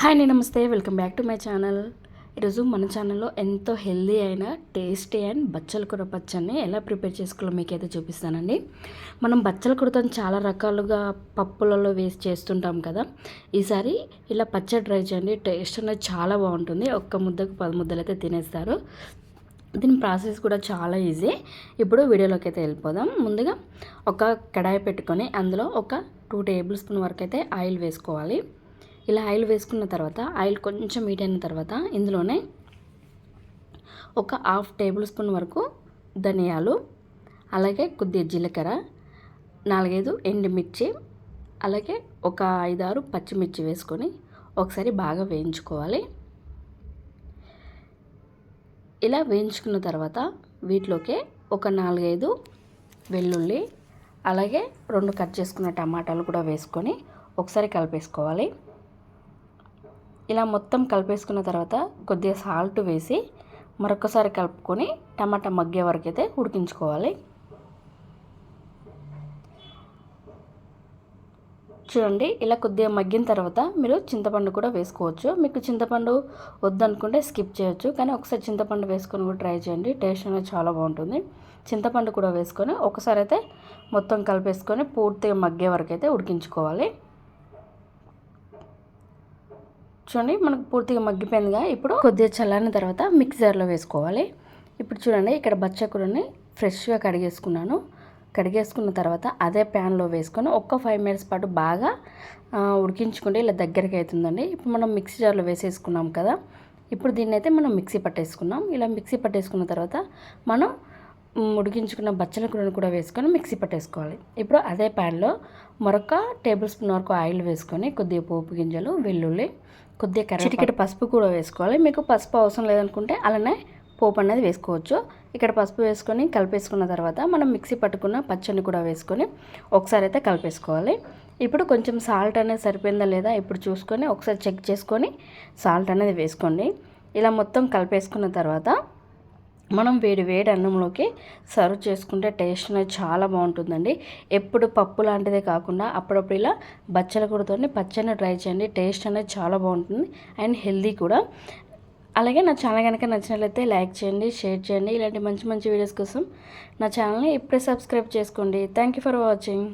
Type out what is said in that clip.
Hi అండి నమస్తే. Welcome back to my channel. ఈరోజు మన ఛానల్లో ఎంతో హెల్దీ అయిన టేస్టీ అండ్ బచ్చల కూర పచ్చడిని ఎలా ప్రిపేర్ చేసుకోవాలో మీకైతే చూపిస్తానండి. మనం బచ్చల కూరతో చాలా రకాలుగా పప్పులలో వేసి చేస్తుంటాం కదా. ఈసారి ఇలా పచ్చడి ట్రై చేయండి. టేస్ట్ అనేది చాలా బాగుంటుంది. ఒక్క ముద్దకు పది ముద్దలు అయితే తినేస్తారు. దీని ప్రాసెస్ కూడా చాలా ఈజీ. ఇప్పుడు వీడియోలోకి అయితే వెళ్ళిపోదాం. ముందుగా ఒక కడాయి పెట్టుకొని అందులో ఒక టూ టేబుల్ స్పూన్ వరకు అయితే ఆయిల్ వేసుకోవాలి. ఇలా ఆయిల్ వేసుకున్న తర్వాత ఆయిల్ కొంచెం హీట్ అయిన తర్వాత ఇందులోనే ఒక హాఫ్ టేబుల్ స్పూన్ వరకు ధనియాలు అలాగే కొద్దిగా జీలకర్ర నాలుగైదు ఎండుమిర్చి అలాగే ఒక ఐదారు పచ్చిమిర్చి వేసుకొని ఒకసారి బాగా వేయించుకోవాలి. ఇలా వేయించుకున్న తర్వాత వీటిలోకి ఒక నాలుగైదు వెల్లుల్లి అలాగే రెండు కట్ చేసుకున్న టమాటాలు కూడా వేసుకొని ఒకసారి కలిపేసుకోవాలి. ఇలా మొత్తం కలిపేసుకున్న తర్వాత కొద్దిగా సాల్ట్ వేసి మరొకసారి కలుపుకొని టమాటా మగ్గే వరకు అయితే ఉడికించుకోవాలి. చూడండి ఇలా కొద్దిగా మగ్గిన తర్వాత మీరు చింతపండు కూడా వేసుకోవచ్చు. మీకు చింతపండు వద్దనుకుంటే స్కిప్ చేయొచ్చు కానీ ఒకసారి చింతపండు వేసుకొని కూడా ట్రై చేయండి. టేస్ట్ అనేది చాలా బాగుంటుంది. చింతపండు కూడా వేసుకొని ఒకసారి అయితే మొత్తం కలిపేసుకొని పూర్తిగా మగ్గే వరకు అయితే ఉడికించుకోవాలి. చూడండి మనకు పూర్తిగా మగ్గిపోయిందిగా. ఇప్పుడు కొద్దిగా చల్లారిన తర్వాత మిక్సర్లో వేసుకోవాలి. ఇప్పుడు చూడండి ఇక్కడ బచ్చకూరని ఫ్రెష్గా కడిగేసుకున్నాను. కడిగేసుకున్న తర్వాత అదే ప్యాన్లో వేసుకొని ఒక్క ఫైవ్ మినిట్స్ పాటు బాగా ఉడికించుకుంటే ఇలా దగ్గరికి అవుతుందండి. ఇప్పుడు మనం మిక్సీ జార్లో వేసేసుకున్నాం కదా ఇప్పుడు దీన్ని అయితే మనం మిక్సీ పట్టేసుకున్నాం. ఇలా మిక్సీ పట్టేసుకున్న తర్వాత మనం ఉడికించుకున్న బచ్చల కూరను కూడా వేసుకొని మిక్సీ పట్టేసుకోవాలి. ఇప్పుడు అదే ప్యాన్లో మరొక టేబుల్ స్పూన్ వరకు ఆయిల్ వేసుకొని కొద్దిగా పోపు గింజలు వెల్లుల్లి కొద్దిగా కరివేపాకు. పసుపు కూడా వేసుకోవాలి. మీకు పసుపు అవసరం లేదనుకుంటే అలానే పోపు అనేది వేసుకోవచ్చు. ఇక్కడ పసుపు వేసుకొని కలిపేసుకున్న తర్వాత మనం మిక్సీ పట్టుకున్న పచ్చడిని కూడా వేసుకొని ఒకసారి అయితే కలిపేసుకోవాలి. ఇప్పుడు కొంచెం సాల్ట్ అనేది సరిపోయిందా లేదా ఇప్పుడు చూసుకొని ఒకసారి చెక్ చేసుకొని సాల్ట్ అనేది వేసుకోండి. ఇలా మొత్తం కలిపేసుకున్న తర్వాత మనం వేడి వేడి అన్నంలోకి సర్వ్ చేసుకుంటే టేస్ట్ అనేది చాలా బాగుంటుందండి. ఎప్పుడు పప్పు లాంటిదే కాకుండా అప్పుడప్పుడు ఇలా బచ్చల కూరతో పచ్చని ట్రై చేయండి. టేస్ట్ అనేది చాలా బాగుంటుంది అండ్ హెల్దీ కూడా. అలాగే నా ఛానల్ కనుక నచ్చినట్లయితే లైక్ చేయండి షేర్ చేయండి. ఇలాంటి మంచి మంచి వీడియోస్ కోసం నా ఛానల్ని ఇప్పుడే సబ్స్క్రైబ్ చేసుకోండి. Thank you for watching.